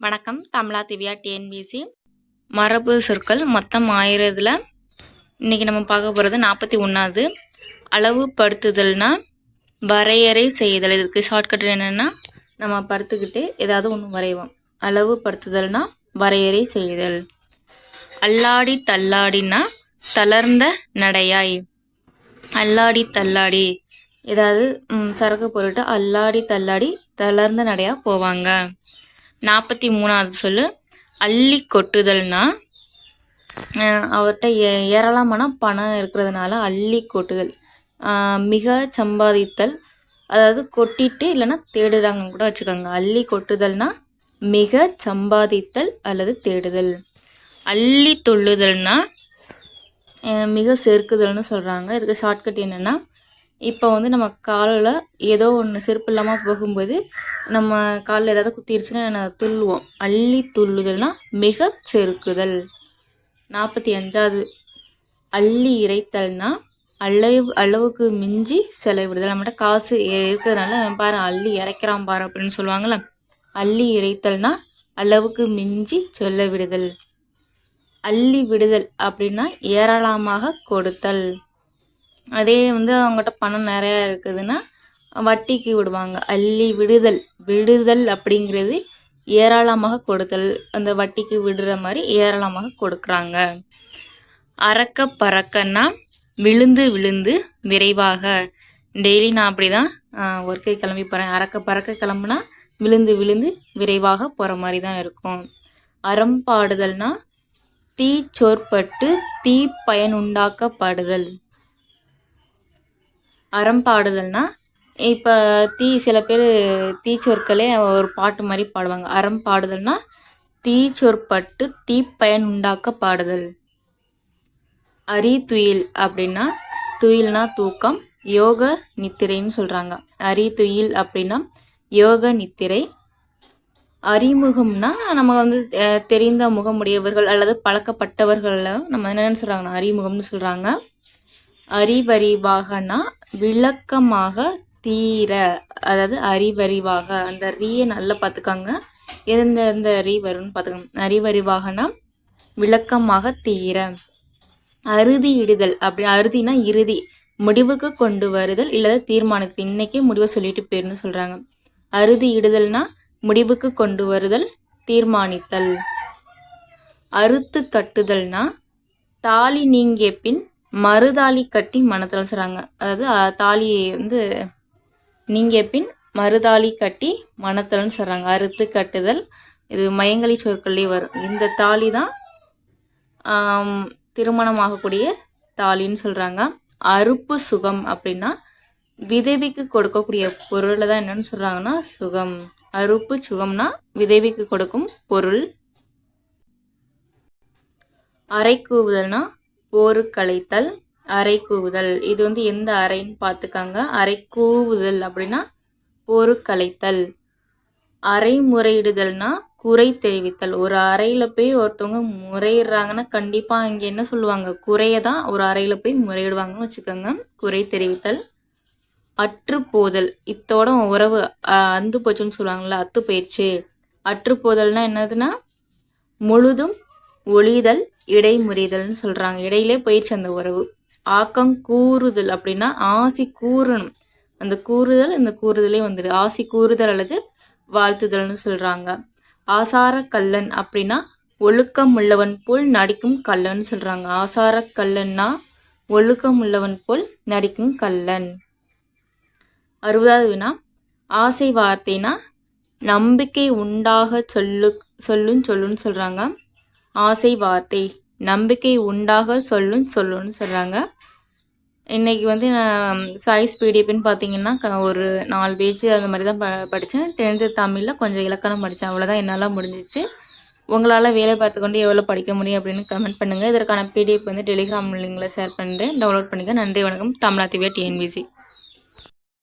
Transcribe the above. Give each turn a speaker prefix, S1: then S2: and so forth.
S1: வணக்கம். தமிழா திவ்யா டிஎன்பிசி மரபு சொற்கள் மொத்தம் ஆயிரம் இன்னைக்கு இன்றைக்கி நம்ம பார்க்க போகிறது நாற்பத்தி ஒன்றாவது அளவுபடுத்துதல்னா வரையறை செய்தல். இதுக்கு ஷார்ட்கட் என்னென்னா நம்ம படுத்துக்கிட்டு ஏதாவது ஒன்று வரைவோம். அளவுபடுத்துதல்னா வரையறை செய்தல். அல்லாடி தள்ளாடினா தளர்ந்த நடையாய். அல்லாடி தள்ளாடி. ஏதாவது சரக்கு பொருட்டு அல்லாடி தள்ளாடி தளர்ந்த நடையாக போவாங்க. நாற்பத்தி மூணாவது சொல்லு. அள்ளி கொட்டுதல்னா அவர்கிட்ட ஏ ஏராளமான பணம் இருக்கிறதுனால அள்ளி கொட்டுதல். மிக சம்பாதித்தல். அதாவது கொட்டிட்டு இல்லைன்னா தேடுறாங்கன்னு கூட வச்சுக்கோங்க. அள்ளி கொட்டுதல்னா மிக சம்பாதித்தல் அல்லது தேடுதல். அள்ளி தொள்ளுதல்னால் மிக செருக்குதல்னு சொல்கிறாங்க இதுக்கு ஷார்ட்கட் என்னென்னா இப்போ வந்து நம்ம காலில் ஏதோ ஒன்று செருப்பு இல்லாமல் போகும்போது நம்ம காலில் ஏதாவது குத்திருச்சுன்னா நான் துள்ளுவோம். அள்ளி துள்ளுதல்னா மிக செருக்குதல். நாற்பத்தி அஞ்சாவது. அள்ளி இறைத்தல்னா அளவு அளவுக்கு மிஞ்சி செலவிடுதல். நம்மகிட்ட காசு இருக்கிறதுனால பாரு அள்ளி இறைக்கிறான் பாரு அப்படின்னு சொல்லுவாங்கள்ல அள்ளி இறைத்தல்னா அளவுக்கு மிஞ்சி சொல்ல விடுதல் அள்ளி விடுதல் அப்படின்னா ஏராளமாக கொடுத்தல். அதே வந்து அவங்ககிட்ட பணம் நிறையா இருக்குதுன்னா வட்டிக்கு விடுவாங்க. அள்ளி விடுதல் விடுதல் அப்படிங்கிறது ஏராளமாக கொடுத்தல் அந்த வட்டிக்கு விடுற மாதிரி ஏராளமாக கொடுக்குறாங்க. அறக்க பறக்கன்னா விழுந்து விழுந்து விரைவாக. டெய்லி நான் அப்படி தான் ஒர்க்கை கிளம்பி போகிறேன் அறக்க பறக்க கிளம்புனா விழுந்து விழுந்து விரைவாக போகிற மாதிரி தான் இருக்கும். அறம் பாடுதல்னா தீ சோற்பட்டு தீ பயனுண்டாக்கப்படுதல் அறம் பாடுதல்னா இப்போ தீ சில பேர் தீச்சொற்களே ஒரு பாட்டு மாதிரி பாடுவாங்க. அறம் பாடுதல்னா தீச்சொற்பட்டு தீப்பயன் உண்டாக்க பாடுதல். அரி துயில் அப்படின்னா துயில்னா தூக்கம் யோக நித்திரைன்னு சொல்கிறாங்க அரி துயில் அப்படின்னா யோக நித்திரை. அறிமுகம்னா நம்ம வந்து தெரிந்த முகமுடையவர்கள் அல்லது பழக்கப்பட்டவர்களில் நம்ம என்னென்னு சொல்கிறாங்கன்னா அறிமுகம்னு சொல்கிறாங்க அறிவறிவாகனா விளக்கமாக தீர அதாவது அறிவறிவாக அந்த ரீயை நல்லா பார்த்துக்காங்க. எந்த எந்த ரீ வரும்னு பார்த்துக்கோங்க. அறிவறிவாகனா விளக்கமாக தீர அறுதி இடுதல் அப்படி அறுதினா இறுதி முடிவுக்கு கொண்டு வருதல் இல்லாத தீர்மானத்தை இன்னைக்கே முடிவை சொல்லிட்டு போயிருன்னு சொல்கிறாங்க அறுதி இடுதல்னா முடிவுக்கு கொண்டு வருதல் தீர்மானித்தல். அறுத்து கட்டுதல்னா தாலி நீங்கிய பின் மறுதாலி கட்டி மனத்தில் சொல்கிறாங்க அதாவது தாலியை வந்து நீங்கிய பின் மறுதாலி கட்டி மனத்தல்னு சொல்கிறாங்க அறுத்து கட்டுதல் இது மயங்கலி சொற்கள்லேயே வரும். இந்த தாலி தான் திருமணம் திருமணமாகக்கூடிய தாலின்னு சொல்கிறாங்க அறுப்பு சுகம் அப்படின்னா விதவிக்கு கொடுக்கக்கூடிய பொருளை தான் என்னன்னு சொல்கிறாங்கன்னா சுகம். அறுப்பு சுகம்னா விதவிக்கு கொடுக்கும் பொருள். அரைக்கூவுதல்னா போரு களைத்தல் அறை கூவுதல் இது வந்து எந்த அறைன்னு பார்த்துக்காங்க. அறை கூவுதல் அப்படின்னா போரு களைத்தல் அறை முறையிடுதல்னா குறை தெரிவித்தல். ஒரு அறையில் போய் ஒருத்தவங்க முறையிடுறாங்கன்னா கண்டிப்பாக இங்கே என்ன சொல்லுவாங்க? குறையை தான் ஒரு அறையில் போய் முறையிடுவாங்கன்னு வச்சுக்கோங்க. குறை தெரிவித்தல். அற்றுப்போதல். இத்தோட உறவு அந்து போச்சுன்னு சொல்லுவாங்கள்ல அத்து போயிடுச்சு அற்றுப்போதல்னா என்னதுன்னா முழுதும் ஒளிதல் இடைமுறிதல்னு சொல்கிறாங்க இடையிலே போயிடுச்சு அந்த உறவு. ஆக்கம் கூறுதல் அப்படின்னா ஆசி கூறணும். அந்த கூறுதல் இந்த கூறுதலே வந்துடுது. ஆசி கூறுதல் அல்லது வாழ்த்துதல்னு சொல்கிறாங்க ஆசார கல்லன் அப்படின்னா ஒழுக்கம் உள்ளவன் போல் நடிக்கும் கல்லன் சொல்கிறாங்க ஆசார கல்லன்னா ஒழுக்கம் உள்ளவன் போல் நடிக்கும் கல்லன் அறுபதாவது வினா. ஆசை வார்த்தைனா நம்பிக்கை உண்டாக சொல்லு சொல்லுன்னு சொல்லுன்னு சொல்கிறாங்க ஆசை வார்த்தை. நம்பிக்கை உண்டாக சொல்லும் சொல்லுன்னு சொல்கிறாங்க இன்றைக்கி வந்து நான் சாய்ஸ் பிடிஎஃப்னு பார்த்தீங்கன்னா க- ஒரு நாலு பேஜ் அந்த மாதிரி தான் ப படித்தேன் டென்த்து தமிழில் கொஞ்சம் இலக்கணம் படித்தேன் அவ்வளோதான் என்னால் முடிஞ்சிச்சு. உங்களால் வேலை பார்த்துக்கொண்டு எவ்வளோ படிக்க முடியும் அப்படின்னு கமெண்ட் பண்ணுங்கள் இதற்கான பிடிஎஃப் வந்து டெலிகிராம் லிங்கில் ஷேர் பண்ணுறேன் டவுன்லோட் பண்ணிக்க நன்றி வணக்கம். தமிழா திவ்யா டிஎன்பிசி